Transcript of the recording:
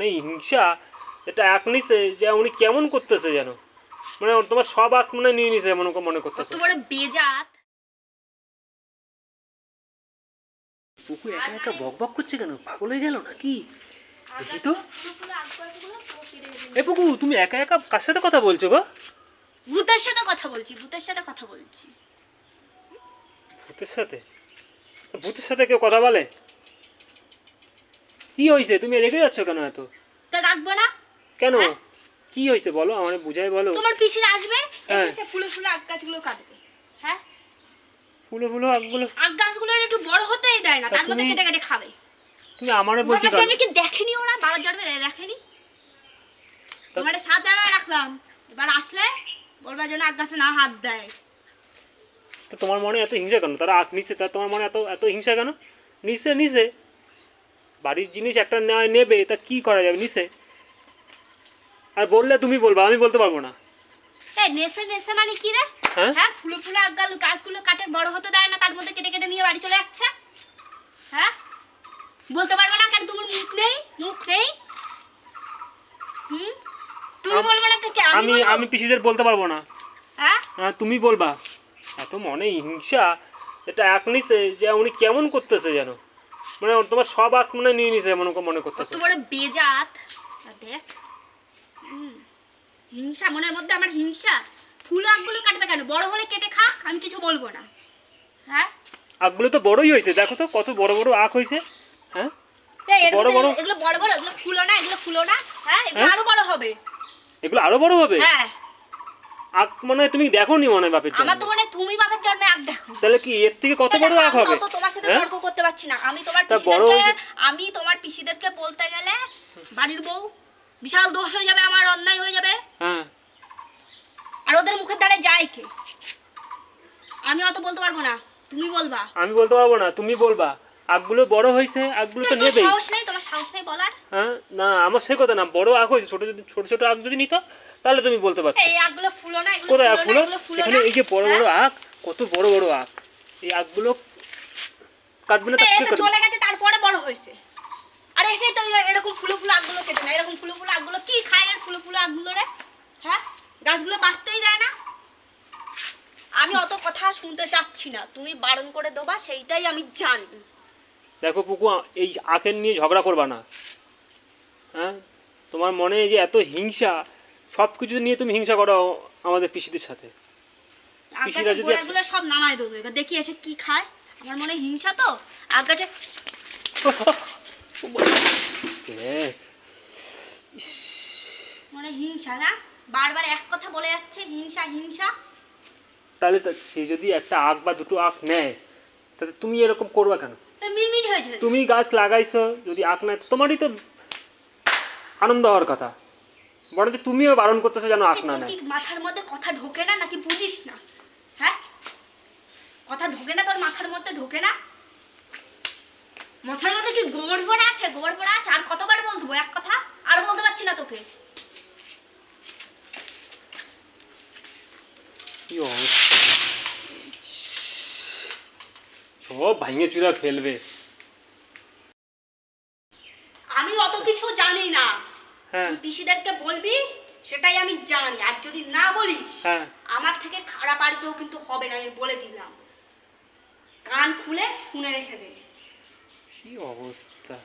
মনে হিংসা এটা এক নিছে যে উনি কেমন করতেছে যেন। মানে তোমার সব আক মনে নিয়ে নিছে এমন মনে করতেছে। বড় বেজাত। পুকু একা একা বক বক করছে কেন? পাগল হয়ে গেল নাকি? দেখি তো। এ পুকু তুমি একা একা কার সাথে কথা বলছো গো? ভূতের সাথে কথা বলছি ভূতের সাথে কথা বলছি। ভূতের সাথে? ভূতের সাথে কেউ কথা বলে? কি হয়েছে? তুমি রেগে যাচ্ছ কেন এত? তা রাখব না। কেন? হ্যাঁ? কি হয়েছে বলো আমার বুঝাই বলো। তোমার পিসির আসবে এসে হ্যাঁ। সে ফুলে ফুলে আগ গাছগুলো কাটবে। হ্যাঁ? ফুলো ফুলো আগগুলো আগ গাছগুলো একটু বড় হতেই দেয় না তা তার মধ্যে তুমি- কেটে কেটে খাবে। তুমি আমারে বলছো বাবার কেন? জন্মে কি দেখেনি ওরা? বাবার জন্মে দেখেনি? তোমার সাত রাখলাম। এবার আসলে বলবার জন্য আগ গাছে না হাত দেয়। তো তোমার মনে এত হিংসা কেন? তারা আখ নিচ্ছে তা তোমার মনে এত এত হিংসা কেন? নিচে নিচে বাড়ির জিনিস একটা নেয় নেবে তা কি করা যাবে? নিচে আর বললে তুমি বলবা আমি বলতে পারব না। এই নেশে নেশে মানে কি রে? হ্যাঁ? ফুলে ফুলে আগ গাছগুলো কাটে বড় হতে দেয় না তার মধ্যে কেটে কেটে নিয়ে বাড়ি চলে যাচ্ছে। হ্যাঁ? বলতে পারবে না কেন তোমার মুখ নেই? মুখ নেই? হুম? তুমি বলবে না তো কি আমি? আমি পিসিদের বলতে পারব না। হ্যাঁ? হ্যাঁ তুমি বলবা। এত মনে হিংসা। এটা এক নিছে যে উনি কেমন করতেছে যেন। মানে তোমার সব আখ মনে নিয়ে নিছে মনে কত করতেছে বড় বেজাত। দেখ হিংসা মনের মধ্যে আমার হিংসা। ফুল আগগুলো কাটবে কেন? বড় হলে কেটে খাক আমি কিছু বলব না। হ্যাঁ? আখগুলো তো বড়ই হয়েছে দেখো তো কত বড় বড় আখ হয়েছে। হ্যাঁ? বড় বড়? এগুলো বড় বড় এগুলো ফুলো না এগুলো ফুলো না। হ্যাঁ? এগুলো হ্যাঁ? আরও বড় হবে। এগুলো আরও বড় হবে? হ্যাঁ। আখ মানে তুমি দেখো নি মনে বাপের আমার তো জন্য মনে তুমি বাবার জন্মে আগ দেখো। তাহলে কি এর থেকে কত বড় আখ হবে? তোমার সাথে হ্যাঁ? তর্ক করতে পারছি না। আমি তোমার পিসিদেরকে আমি তোমার পিসিদেরকে বলতে গেলে বাড়ির বউ বিশাল দোষ হয়ে যাবে আমার অন্যায় হয়ে যাবে। হ্যাঁ। আর ওদের মুখের দ্বারা যায় কে? আমি অত বলতে পারব না। তুমি বলবা। আমি বলতে পারব না তুমি বলবা। আখগুলো বড় হয়েছে আখগুলো তো নেবেই। সাহস নেই তোমার সাহস নেই বলার? হ্যাঁ না আমার সে কথা না বড় আখ হয়েছে ছোট যদি ছোট ছোট আখ যদি নিত তাহলে তুমি বলতে পারছ এই আগগুলো ফুলো না এগুলো কোথায় ফুলো না এগুলো ফুলো এখানে এই যে বড় বড় হ্যাঁ? আখ কত বড় বড় আখ এই আখগুলো কাটবে না তা এই কে চলে গেছে তারপরে বড় হয়েছে। আর এসে তো এরকম ফুলো ফুলো আগগুলো কেটে না এরকম ফুলো ফুলো আগগুলো কি খায় এর ফুলো ফুলো আগগুলো রে? হ্যাঁ? গাছগুলো বাড়তেই দেয় না। আমি অত কথা শুনতে চাচ্ছি না। তুমি বারণ করে দেবা সেইটাই আমি জানি। দেখো পুকু এই আখের নিয়ে ঝগড়া করবা না। হ্যাঁ? তোমার মনে যে এত হিংসা সব কিছু নিয়ে তুমি হিংসা করো আমাদের পিসিদের সাথে। পিসিরা যদি সব নামায় দেবো। এবার দেখি এসে কি খায়। আমার মনে হিংসা তো? আগাছে মনে হিংসা না? বারবার এক কথা বলে যাচ্ছে হিংসা হিংসা। তাহলে সে যদি একটা আখ বা দুটো আখ নেয় তাহলে তুমি এরকম করবা কেন? মিনমিন হয়েছে তুমি গাছ লাগাইছো যদি আখ নেয় তোমারই তো আনন্দ হওয়ার কথা। বরঞ্চ তুমিও বারণ করতেছো যেন আখ না নেয়। মাথার মধ্যে কথা ঢোকে না নাকি বুঝিস না? হ্যাঁ? কথা ঢোকে না তোর মাথার মধ্যে ঢোকে না? মাথার মধ্যে কি গোবর পড়ে আছে? গোবর পড়ে আছে? আর কতবার বলব এক কথা? আর বলতে পারছি না তোকে। সব ভাঙে চুরা ফেলবে। আমি অত কিছু জানি না। হ্যাঁ। পিসিদেরকে বলবি সেটাই আমি জানি। আর যদি না বলিস হ্যাঁ। আমার থেকে খারাপ আর কেউ কিন্তু হবে না আমি বলে দিলাম। কান খুলে শুনে রেখে দে। কি অবস্থা?